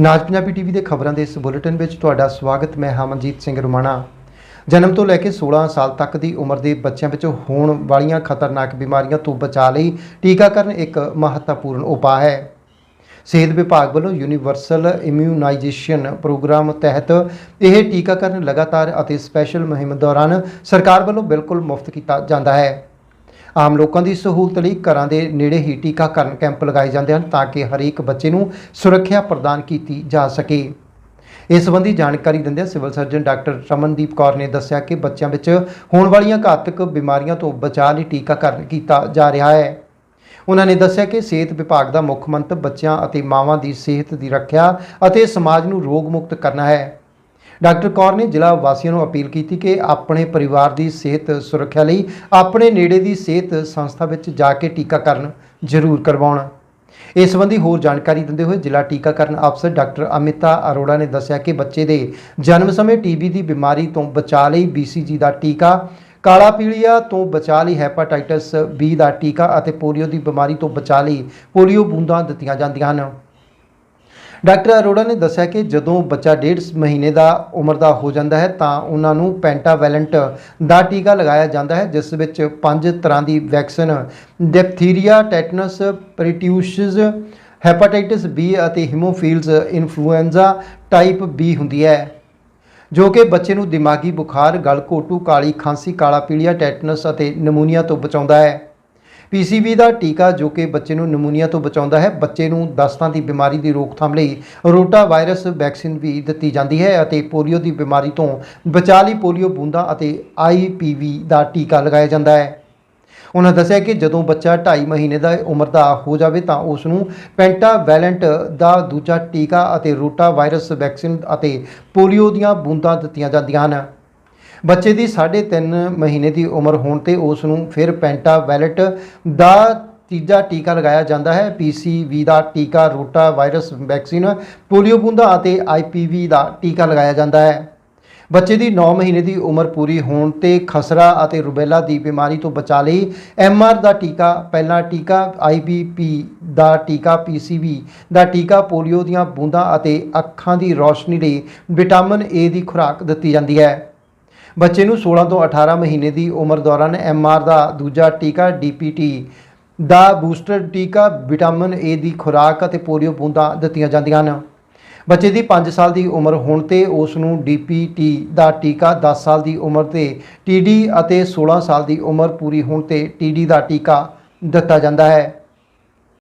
ਨਾਜ Punjabi TV ਦੇ ਖਬਰਾਂ ਦੇ ਇਸ ਬੁਲੇਟਿਨ ਵਿੱਚ ਤੁਹਾਡਾ ਸਵਾਗਤ, ਮੈਂ ਹਮਨਜੀਤ ਸਿੰਘ ਰੁਮਾਣਾ। ਜਨਮ ਤੋਂ ਲੈ ਕੇ 16 ਸਾਲ ਤੱਕ ਦੀ ਉਮਰ ਦੇ ਬੱਚਿਆਂ ਵਿੱਚ ਹੋਣ ਵਾਲੀਆਂ ਖਤਰਨਾਕ ਬਿਮਾਰੀਆਂ ਤੋਂ ਬਚਾਅ ਲਈ ਟੀਕਾਕਰਨ ਇੱਕ ਮਹੱਤਵਪੂਰਨ ਉਪਾਅ ਹੈ। ਸਿਹਤ ਵਿਭਾਗ ਵੱਲੋਂ ਯੂਨੀਵਰਸਲ ਇਮਿਊਨਾਈਜੇਸ਼ਨ ਪ੍ਰੋਗਰਾਮ ਤਹਿਤ ਇਹ ਟੀਕਾਕਰਨ ਲਗਾਤਾਰ ਅਤੇ ਸਪੈਸ਼ਲ ਮੁਹਿੰਮ ਦੌਰਾਨ ਸਰਕਾਰ ਵੱਲੋਂ ਬਿਲਕੁਲ ਮੁਫਤ ਕੀਤਾ ਜਾਂਦਾ ਹੈ। ਆਮ ਲੋਕਾਂ ਦੀ ਸਹੂਲਤ ਲਈ ਘਰਾਂ ਦੇ ਨੇੜੇ ਹੀ ਟੀਕਾਕਰਨ ਕੈਂਪ ਲਗਾਏ ਜਾਂਦੇ ਹਨ ਤਾਂ ਕਿ ਹਰੇਕ ਬੱਚੇ ਨੂੰ ਸੁਰੱਖਿਆ ਪ੍ਰਦਾਨ ਕੀਤੀ ਜਾ ਸਕੇ। ਇਸ ਸੰਬੰਧੀ ਜਾਣਕਾਰੀ ਦਿੰਦਿਆਂ civil surgeon doctor Ramandeep Kaur ਨੇ ਦੱਸਿਆ ਕਿ ਬੱਚਿਆਂ ਵਿੱਚ ਹੋਣ ਵਾਲੀਆਂ ਘਾਤਕ ਬਿਮਾਰੀਆਂ ਤੋਂ ਬਚਾਅ ਲਈ ਟੀਕਾਕਰਨ ਕੀਤਾ ਜਾ ਰਿਹਾ ਹੈ। ਉਹਨਾਂ ਨੇ ਦੱਸਿਆ ਕਿ ਸਿਹਤ ਵਿਭਾਗ ਦਾ ਮੁੱਖ ਮੰਤਵ ਬੱਚਿਆਂ ਅਤੇ ਮਾਵਾਂ ਦੀ ਸਿਹਤ ਦੀ ਰੱਖਿਆ ਅਤੇ ਸਮਾਜ ਨੂੰ ਰੋਗ ਮੁਕਤ ਕਰਨਾ ਹੈ। ਡਾਕਟਰ ਕੌਰ ਨੇ ਜ਼ਿਲ੍ਹਾ ਵਾਸੀਆਂ ਨੂੰ ਅਪੀਲ ਕੀਤੀ ਕਿ ਆਪਣੇ ਪਰਿਵਾਰ ਦੀ ਸਿਹਤ ਸੁਰੱਖਿਆ ਲਈ ਆਪਣੇ ਨੇੜੇ ਦੀ ਸਿਹਤ ਸੰਸਥਾ ਵਿੱਚ ਜਾ ਕੇ ਟੀਕਾਕਰਨ ਜ਼ਰੂਰ ਕਰਵਾਉਣ। ਇਸ ਸੰਬੰਧੀ ਹੋਰ ਜਾਣਕਾਰੀ ਦਿੰਦੇ ਹੋਏ ਜ਼ਿਲ੍ਹਾ ਟੀਕਾਕਰਨ ਅਫਸਰ ਡਾਕਟਰ ਅਮਿਤਾ ਅਰੋੜਾ ਨੇ ਦੱਸਿਆ ਕਿ ਬੱਚੇ ਦੇ ਜਨਮ ਸਮੇਂ ਟੀਬੀ ਦੀ ਬਿਮਾਰੀ ਤੋਂ ਬਚਾਅ ਲਈ BCG ਦਾ ਟੀਕਾ, ਕਾਲਾ ਪੀਲੀਆ ਤੋਂ ਬਚਾਅ ਲਈ ਹੈਪਾਟਾਈਟਸ ਬੀ ਦਾ ਟੀਕਾ ਅਤੇ ਪੋਲੀਓ ਦੀ ਬਿਮਾਰੀ ਤੋਂ ਬਚਾਅ ਲਈ ਪੋਲੀਓ ਬੂੰਦਾਂ ਦਿੱਤੀਆਂ ਜਾਂਦੀਆਂ ਹਨ। ਡਾਕਟਰ ਅਰੋੜਾ ਨੇ ਦੱਸਿਆ ਕਿ ਜਦੋਂ ਬੱਚਾ ਡੇਢ ਮਹੀਨੇ ਦਾ ਉਮਰ ਦਾ ਹੋ ਜਾਂਦਾ ਹੈ, ਤਾਂ ਉਹਨਾਂ ਨੂੰ ਪੈਂਟਾਵੈਲੈਂਟ ਦਾ ਟੀਕਾ ਲਗਾਇਆ ਜਾਂਦਾ ਹੈ, ਜਿਸ ਵਿੱਚ ਪੰਜ ਤਰ੍ਹਾਂ ਦੀ vaccine, diphtheria, tetanus, pertussis, hepatitis B ਅਤੇ ਹੀਮੋਫੀਲਸ, ਇਨਫਲੂਐਂਜ਼ਾ ਟਾਈਪ ਬੀ ਹੁੰਦੀ ਹੈ। ਜੋ ਕਿ ਬੱਚੇ ਨੂੰ ਦਿਮਾਗੀ ਬੁਖਾਰ ਗਲਘੋਟੂ ਕਾਲੀ ਖਾਂਸੀ, ਕਾਲਾ ਪੀਲੀਆ, ਟੈਟਨਸ ਅਤੇ ਨਮੂਨੀਆ ਤੋਂ ਬਚਾਉਂਦਾ ਹੈ। PCV ਦਾ ਟੀਕਾ ਜੋ ਕਿ ਬੱਚੇ ਨੂੰ ਨਮੂਨੀਆ ਤੋਂ ਬਚਾਉਂਦਾ ਹੈ, ਬੱਚੇ ਨੂੰ ਦਸਤਾਂ ਦੀ ਬਿਮਾਰੀ ਦੀ ਰੋਕਥਾਮ ਲਈ ਰੋਟਾ ਵਾਇਰਸ ਵੈਕਸੀਨ ਵੀ ਦਿੱਤੀ ਜਾਂਦੀ ਹੈ ਅਤੇ ਪੋਲੀਓ ਦੀ ਬਿਮਾਰੀ ਤੋਂ ਬਚਾਅ ਲਈ ਪੋਲੀਓ ਬੂੰਦਾਂ ਅਤੇ IPV ਦਾ ਟੀਕਾ ਲਗਾਇਆ ਜਾਂਦਾ ਹੈ। ਉਹਨਾਂ ਦੱਸਿਆ ਕਿ ਜਦੋਂ ਬੱਚਾ 2.5 ਮਹੀਨੇ ਦਾ ਉਮਰ ਦਾ ਹੋ ਜਾਵੇ ਤਾਂ ਉਸ ਨੂੰ ਪੈਂਟਾ ਵੈਲੈਂਟ ਦਾ ਦੂਜਾ ਟੀਕਾ ਅਤੇ ਰੋਟਾ ਵਾਇਰਸ ਵੈਕਸੀਨ ਅਤੇ ਪੋਲੀਓ ਦੀਆਂ ਬੂੰਦਾਂ ਦਿੱਤੀਆਂ ਜਾਂਦੀਆਂ ਹਨ। ਬੱਚੇ ਦੀ 3.5 ਮਹੀਨੇ ਦੀ ਉਮਰ ਹੋਣ ਤੇ ਉਸ ਨੂੰ ਫਿਰ ਪੈਂਟਾ ਵੈਲਟ ਦਾ ਤੀਜਾ ਟੀਕਾ ਲਗਾਇਆ ਜਾਂਦਾ ਹੈ। PCV ਦਾ ਟੀਕਾ ਰੋਟਾ ਵਾਇਰਸ ਵੈਕਸੀਨ, ਪੋਲੀਓ ਬੂੰਦਾਂ ਅਤੇ IPV ਦਾ ਟੀਕਾ ਲਗਾਇਆ ਜਾਂਦਾ ਹੈ। ਬੱਚੇ ਦੀ 9 ਮਹੀਨੇ ਦੀ ਉਮਰ ਪੂਰੀ ਹੋਣ ਤੇ ਖਸਰਾ ਅਤੇ ਰੁਬੈਲਾ ਦੀ ਬਿਮਾਰੀ ਤੋਂ ਬਚਾ ਲਈ MR ਦਾ ਟੀਕਾ, ਪਹਿਲਾ ਟੀਕਾ IBP ਦਾ ਟੀਕਾ PCV ਦਾ ਟੀਕਾ, ਪੋਲੀਓ ਦੀਆਂ ਬੂੰਦਾਂ ਅਤੇ ਅੱਖਾਂ ਦੀ ਰੌਸ਼ਨੀ ਲਈ ਵਿਟਾਮਿਨ ਏ ਦੀ ਖੁਰਾਕ ਦਿੱਤੀ ਜਾਂਦੀ ਹੈ। ਬੱਚੇ ਨੂੰ 16 ਤੋਂ 18 ਮਹੀਨੇ ਦੀ ਉਮਰ ਦੌਰਾਨ MR ਦਾ ਦੂਜਾ ਟੀਕਾ DPT ਦਾ ਬੂਸਟਰ ਟੀਕਾ ਵਿਟਾਮਿਨ ਏ ਦੀ ਖੁਰਾਕ ਅਤੇ ਪੋਲੀਓ ਬੂੰਦਾਂ ਦਿੱਤੀਆਂ ਜਾਂਦੀਆਂ ਹਨ। ਬੱਚੇ ਦੀ 5 ਸਾਲ ਦੀ ਉਮਰ ਹੋਣ ਤੇ ਉਸ ਨੂੰ DPT ਦਾ ਟੀਕਾ 10 ਸਾਲ ਦੀ ਉਮਰ ਤੇ TD ਅਤੇ 16 ਸਾਲ ਦੀ ਉਮਰ ਪੂਰੀ ਹੋਣ ਤੇ TD ਦਾ ਟੀਕਾ ਦਿੱਤਾ ਜਾਂਦਾ ਹੈ।